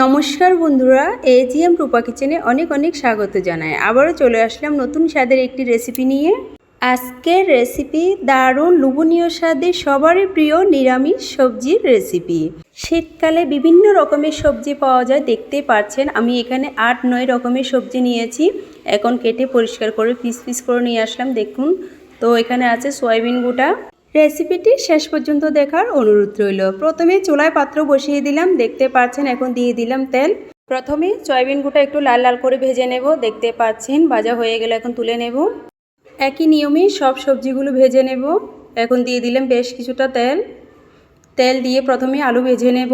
নমস্কার বন্ধুরা এজিএম রূপা কিচেনে অনেক অনেক স্বাগত জানাই। আবারও চলে আসলাম নতুন স্বাদের একটি রেসিপি নিয়ে। আজকের রেসিপি দারুণ লুবনীয় স্বাদে সবারই প্রিয় নিরামিষ সবজির রেসিপি শীতকালে বিভিন্ন রকমের সবজি পাওয়া যায়, দেখতেই পাচ্ছেন। আমি এখানে আট নয় রকমের সবজি নিয়েছি। এখন কেটে পরিষ্কার করে, পিস পিস করে নিয়ে আসলাম, দেখুন। তো এখানে আছে সয়াবিন গোটা রেসিপিটি শেষ পর্যন্ত দেখার অনুরোধ রইল। প্রথমে চুলায় পাত্র বসিয়ে দিলাম, দেখতে পাচ্ছেন এখন দিয়ে দিলাম তেল। প্রথমে সয়াবিন গুঁটা একটু লাল লাল করে ভেজে নেব, দেখতে পাচ্ছেন ভাজা হয়ে গেলে এখন তুলে নেব। একই নিয়মে সব সবজিগুলো ভেজে নেব, এখন দিয়ে দিলাম বেশ কিছুটা তেল। তেল দিয়ে প্রথমে আলু ভেজে নেব।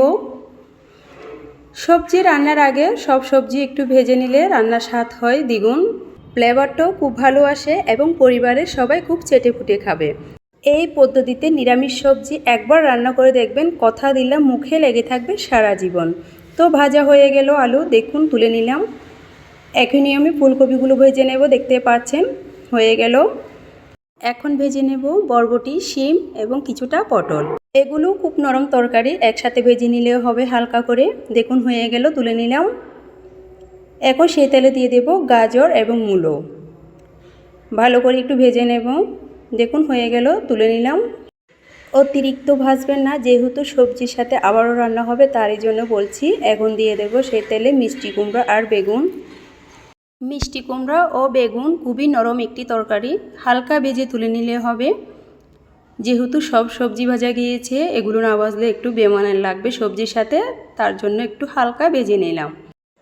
সবজি রান্নার আগে সব সবজি একটু ভেজে নিলে রান্নার স্বাদ হয় দ্বিগুণ। ফ্লেভারটাও খুব ভালো আসে এবং পরিবারের সবাই খুব চেটে ফুটে খাবে। এই পদ্ধতিতে নিরামিষ সবজি একবার রান্না করে দেখবেন, কথা দিলাম মুখে লেগে থাকবে সারা জীবন। তো ভাজা হয়ে গেল আলু, দেখুন, তুলে নিলাম। একই নিয়মে ফুলকপিগুলো ভেজে নেব, দেখতে পাচ্ছেন, হয়ে গেল। এখন ভেজে নেব বরবটি, শিম এবং কিছুটা পটল। এগুলো খুব নরম তরকারি, একসাথে ভেজে নিলেও হবে হালকা করে। দেখুন, হয়ে গেল, তুলে নিলাম। এখন সেই তেলে দিয়ে দেব গাজর এবং মূলো। ভালো করে একটু ভেজে নেব। দেখুন, হয়ে গেল, তুলে নিলাম। অতিরিক্ত ভাজবেন না, যেহেতু সবজির সাথে আবারও রান্না হবে, তারই জন্য বলছি, এখন দিয়ে দেব সেই তেলে মিষ্টি কুমড়া আর বেগুন। মিষ্টি কুমড়া ও বেগুন খুবই নরম একটি তরকারি, হালকা ভেজে তুলে নিলে হবে। যেহেতু সব সবজি ভাজা গিয়েছে, এগুলো না ভাজলে একটু বেমানের লাগবে সবজির সাথে, তার জন্য একটু হালকা ভেজে নিলাম।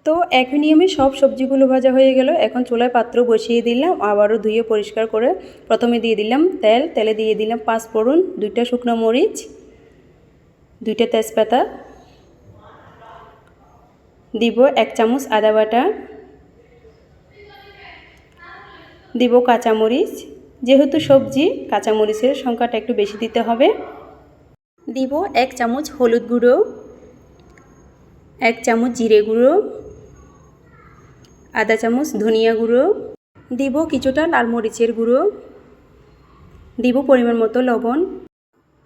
তো একই নিয়মে সব সবজিগুলো ভাজা হয়ে গেল। এখন চুলায় পাত্র বসিয়ে দিলাম। আবারও ধুয়ে পরিষ্কার করে প্রথমে দিয়ে দিলাম তেল। তেলে দিয়ে দিলাম পাঁচ ফোড়ন দুইটা শুকনো মরিচ, দুইটা তেজপাতা। দিব এক চামচ আদা বাটা। দিব কাঁচামরিচ। যেহেতু সবজি, কাঁচামরিচের সংখ্যাটা একটু বেশি দিতে হবে। দিব এক চামচ হলুদ গুঁড়ো, এক চামচ জিরে গুঁড়ো আধা চামচ, ধনিয়া গুঁড়ো, দিব কিছুটা লাল মরিচের গুঁড়ো, দিব পরিমাণ মতো লবণ।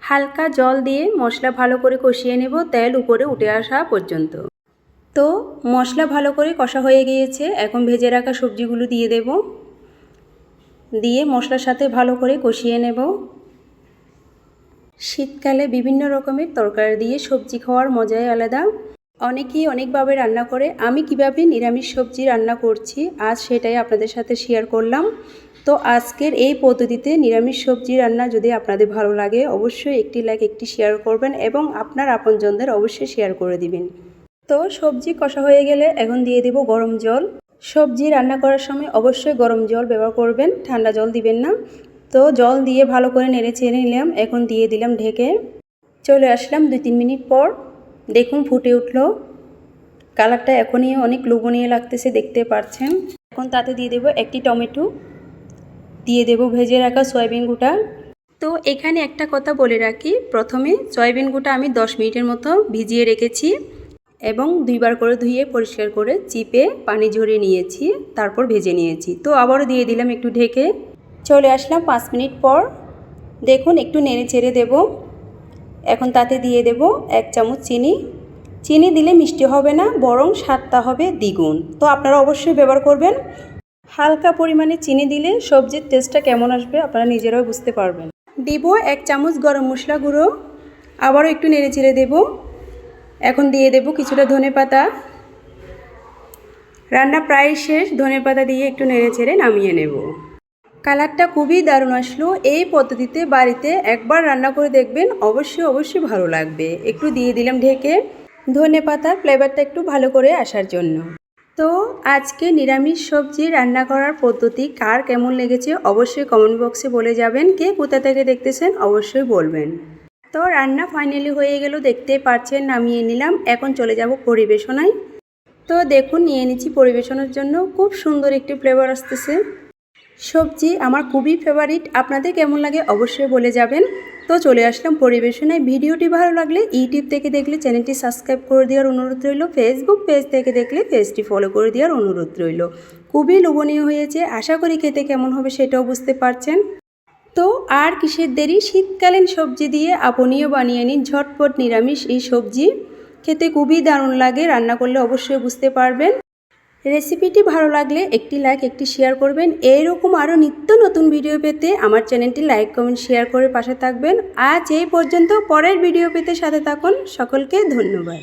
হালকা জল দিয়ে মশলা ভালো করে কষিয়ে নেব, তেল উপরে উঠে আসা পর্যন্ত। তো, মশলা ভালো করে কষা হয়ে গিয়েছে, এখন ভেজে রাখা সবজিগুলো দিয়ে দেব। দিয়ে মশলার সাথে ভালো করে কষিয়ে নেব। শীতকালে বিভিন্ন রকমের তরকারি দিয়ে সবজি খাওয়ার মজাই আলাদা। অনেকেই অনেকভাবে রান্না করে। আমি কীভাবে নিরামিষ সবজি রান্না করছি, আজ সেটাই আপনাদের সাথে শেয়ার করলাম। তো আজকের এই পদ্ধতিতে নিরামিষ সবজি রান্না যদি আপনাদের ভালো লাগে, অবশ্যই একটি লাইক একটি শেয়ার করবেন এবং আপনার আপনজনদের অবশ্যই শেয়ার করে দিবেন। তো সবজি কষা হয়ে গেলে এখন দিয়ে দেব গরম জল। সবজি রান্না করার সময় অবশ্যই গরম জল ব্যবহার করবেন, ঠান্ডা জল দিবেন না। তো জল দিয়ে ভালো করে নেড়ে চেড়ে নিলাম, এখন দিয়ে দিলাম ঢেকে। চলে আসলাম দুই তিন মিনিট পর। দেখুন, ফুটে উঠল। কালারটা এখনই অনেক লোভনীয় লাগতেছে, দেখতে পাচ্ছেন এখন তাতে দিয়ে দেব একটি টমেটো। দিয়ে দেব ভেজে রাখা সয়াবিন গুঁটা তো এখানে একটা কথা বলে রাখি। প্রথমে সয়াবিন গুঁটা আমি 10 মিনিটের মতো ভিজিয়ে রেখেছি এবং দুইবার করে ধুয়ে পরিষ্কার করে চিপে পানি ঝরিয়ে নিয়েছি, তারপর ভেজে নিয়েছি। তো আবারও দিয়ে দিলাম একটু ঢেকে। চলে আসলাম পাঁচ মিনিট পর। দেখুন, একটু নেড়ে চেড়ে দেবো। এখন তাতে দিয়ে দেব এক চামচ চিনি। চিনি দিলে মিষ্টি হবে না, বরং স্বাদটা হবে দ্বিগুণ। তো আপনারা অবশ্যই ব্যবহার করবেন। হালকা পরিমাণে চিনি দিলে সবজির টেস্টটা কেমন আসবে আপনারা নিজেরাও বুঝতে পারবেন। দিব এক চামচ গরম মশলা গুঁড়ো। আবারও একটু নেড়ে চেড়ে দেব। এখন দিয়ে দেব কিছুটা ধনে পাতা। রান্না প্রায় শেষ, ধনে পাতা দিয়ে একটু নেড়ে চেড়ে নামিয়ে নেব। কালারটা খুবই দারুণ আসলো। এই পদ্ধতিতে বাড়িতে একবার রান্না করে দেখবেন অবশ্যই অবশ্যই ভালো লাগবে। একটু দিয়ে দিলাম ঢেকে ধনে পাতার ফ্লেভারটা একটু ভালো করে আসার জন্য। তো আজকে নিরামিষ সবজি রান্না করার পদ্ধতি কার কেমন লেগেছে অবশ্যই কমেন্ট বক্সে বলে যাবেন। কে কোথা থেকে দেখতেছেন অবশ্যই বলবেন। তো রান্না ফাইনালি হয়ে গেল, দেখতে পাচ্ছেন, নামিয়ে নিলাম। এখন চলে যাব পরিবেশনায়। তো দেখুন, নিয়ে নিচ্ছি পরিবেশনের জন্য। খুব সুন্দর একটি ফ্লেভার আসতেছে। সবজি আমার খুবই ফেভারিট আপনাদের কেমন লাগে অবশ্যই বলে যাবেন। তো চলে আসলাম পরিবেশনায়। ভিডিওটি ভালো লাগলে ইউটিউব থেকে দেখলে চ্যানেলটি সাবস্ক্রাইব করে দেওয়ার অনুরোধ রইল। ফেসবুক পেজ থেকে দেখলে পেজটি ফলো করে দেওয়ার অনুরোধ রইল। খুবই লোভনীয় হয়েছে। আশা করি খেতে কেমন হবে সেটাও বুঝতে পারছেন। তো আর কিসের দেরি? শীতকালীন সবজি দিয়ে আপনিও বানিয়ে নিন ঝটপট নিরামিষ এই সবজি। খেতে খুবই দারুণ লাগে। রান্না করলে অবশ্যই বুঝতে পারবেন। রেসিপিটি ভালো লাগলে একটি লাইক, একটি শেয়ার করবেন। এইরকম আরও নিত্য নতুন ভিডিও পেতে আমার চ্যানেলটি লাইক, কমেন্ট, শেয়ার করে পাশে থাকবেন। আজ এই পর্যন্ত, পরের ভিডিও পেতে সাথে থাকুন। সকলকে ধন্যবাদ।